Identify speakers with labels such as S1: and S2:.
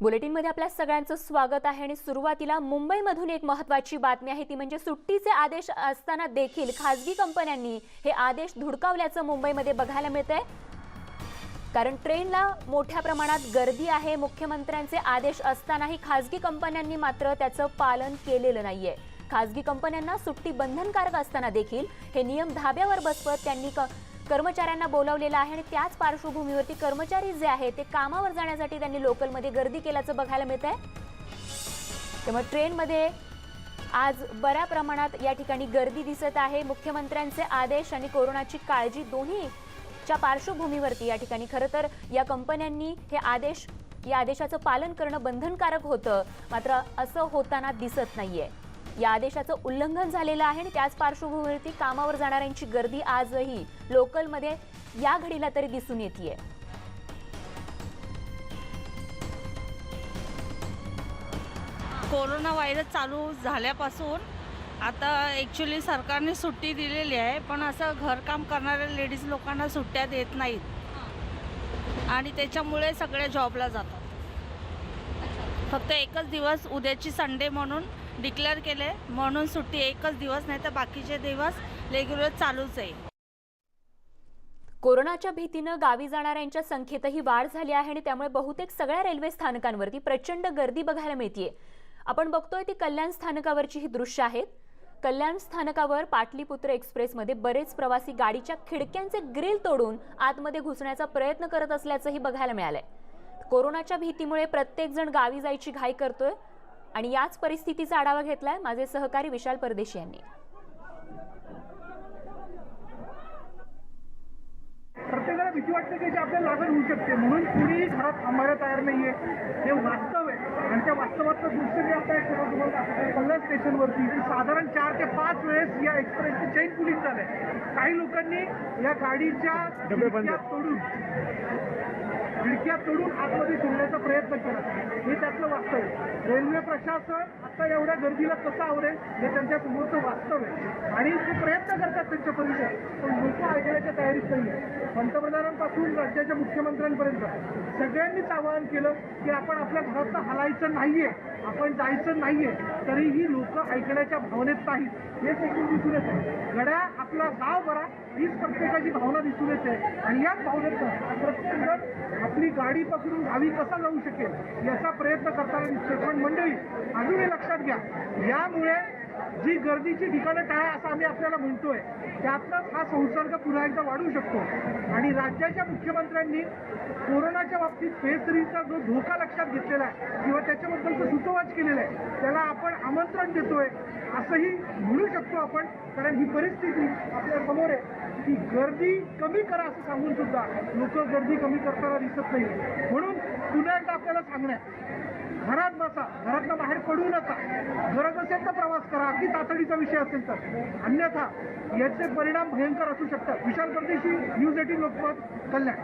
S1: बुलेटिनमध्ये आपल्या सगळ्यांचं स्वागत आहे आणि सुरुवातीला मुंबईमधून एक महत्त्वाची बातमी आहे ती म्हणजे सुट्टीचे आदेश असताना देखील खासगी कंपन्यांनी हे आदेश धुडकावल्याचं मुंबईमध्ये बघायला मिळतंय. कारण ट्रेनला मोठ्या प्रमाणात गर्दी आहे मुख्यमंत्र्यांचे आदेश असतानाही खासगी कंपन्यांनी मात्र त्याचं पालन केलेलं नाहीये. खासगी कंपन्यांना सुट्टी बंधनकारक असताना देखील हे नियम धाब्यावर बसवत त्यांनी क- कर्मचाऱ्यांना बोलावलेलं आहे आणि त्याच पार्श्वभूमीवरती कर्मचारी जे आहे ते कामावर जाण्यासाठी त्यांनी लोकलमध्ये गर्दी केल्याचं बघायला मिळत आहे त्यामुळे ट्रेनमध्ये आज बऱ्या प्रमाणात या ठिकाणी गर्दी दिसत आहे. मुख्यमंत्र्यांचे आदेश आणि कोरोनाची काळजी दोन्हीच्या पार्श्वभूमीवरती या ठिकाणी. खरं तर या कंपन्यांनी हे आदेश या आदेशाचं पालन करणं बंधनकारक होतं. मात्र असं होताना दिसत नाहीये. या आदेशाचं उल्लंघन झालेलं आहे आणि त्याच पार्श्वभूमीवरती कामावर जाणाऱ्यांची गर्दी आजही लोकलमध्ये या घडीला तरी दिसून येते
S2: कोरोना व्हायरस चालू झाल्यापासून आता ॲक्च्युली सरकारने सुट्टी दिलेली आहे पण असं घरकाम करणाऱ्या लेडीज लोकांना सुट्ट्या देत नाहीत. आणि त्याच्यामुळे सगळ्या जॉबला जातात. फक्त एकच दिवस उद्याची संडे म्हणून डिक्लेअर केले. म्हणून सुट्टी एकच दिवस नाही तर बाकीचे दिवस रेग्युलर चालूच आहे.
S1: कोरोनाच्या भीतीनं गावी जाणाऱ्यांच्या संख्येतही वाढ झाली आहे आणि त्यामुळे बहुतेक सगळ्या रेल्वे स्थानकांवरती प्रचंड गर्दी बघायला मिळतीये. आपण बघतोय ती कल्याण स्थानकावरची ही दृश्य आहेत कल्याण स्थानकावर पाटलीपुत्र एक्सप्रेसमध्ये बरेच प्रवासी गाडीच्या खिडक्यांचे ग्रिल तोडून आतमध्ये घुसण्याचा प्रयत्न करत असल्याचंही बघायला मिळालंय. कोरोनाच्या भीतीमुळे प्रत्येकजण गावी जायची घाई करतोय. आणि याच परिस्थितीचा आढावा घेतलाय माझे सहकारी विशाल परदेशी यांनी.
S3: प्रत्येकाला भीती वाटते की आपल्याला लागण होऊ शकते. म्हणून कुणी घरात थांबायला तयार नाहीये. हे वास्तव आहे. आणि त्या वास्तवातलं दृश्य जे आता एक तुम्हाला कल्याण स्टेशनवरती साधारण चार ते पाच वेळेस या एक्सप्रेसची चेन पोलीस झालंय काही लोकांनी या गाडीच्या तोडून तोडून आतमध्ये शिरण्याचा प्रयत्न केला. हे त्यातलं वास्तव रेल्वे प्रशासन आता एवढ्या गर्दीला कसं आवडेल हे त्यांच्या समोरचं वास्तव आहे. आणि ते प्रयत्न करतात त्यांच्या परीने पण लोक ऐकण्याच्या तयारीत नाही पंतप्रधानांपासून राज्याच्या मुख्यमंत्र्यांपर्यंत सगळ्यांनीच आवाहन केलं की आपण आपल्या घरातनं हलायचं नाहीये आपण जायचं नाहीये तरीही लोक ऐकण्याच्या भावनेत नाहीत. हेच एकूण दिसून येत आहे गड्या आपला गाव बरा हीच प्रत्येकाची भावना दिसून येते. आणि याच भावनेतनं प्रत्येक जण आपली गाडी पकडून गावी कसा जाऊ शकेल याचा प्रयत्न करताना दिसतो पण मंडळी अजूनही लक्षात घ्या. यामुळे जी गर्दीची ठिकाणं टाळा असं आम्ही आपल्याला म्हणतोय त्यातनंच हा संसर्ग पुन्हा एकदा वाढू शकतो. आणि राज्याच्या मुख्यमंत्र्यांनी कोरोनाच्या बाबतीत फेज थ्रीचा जो धोका लक्षात घेतलेला आहे किंवा त्याच्याबद्दलचं सुतोवाच केलेलं आहे त्याला आपण आमंत्रण देतोय असंही म्हणू शकतो आपण. कारण ही परिस्थिती आपल्यासमोर आहे की गर्दी कमी करा असं सांगून सुद्धा लोक गर्दी कमी करताना दिसत नाही म्हणून पुन्हा एकदा आपल्याला सांगणं आहे घरात बसा घरातनं बाहेर पडू नका. गरज असेल तर प्रवास करा अगदी तातडीचा विषय असेल तर. अन्यथा याचे परिणाम भयंकर असू शकतात. विशाल परदेशी न्यूज एटीन लोकमत कल्याण.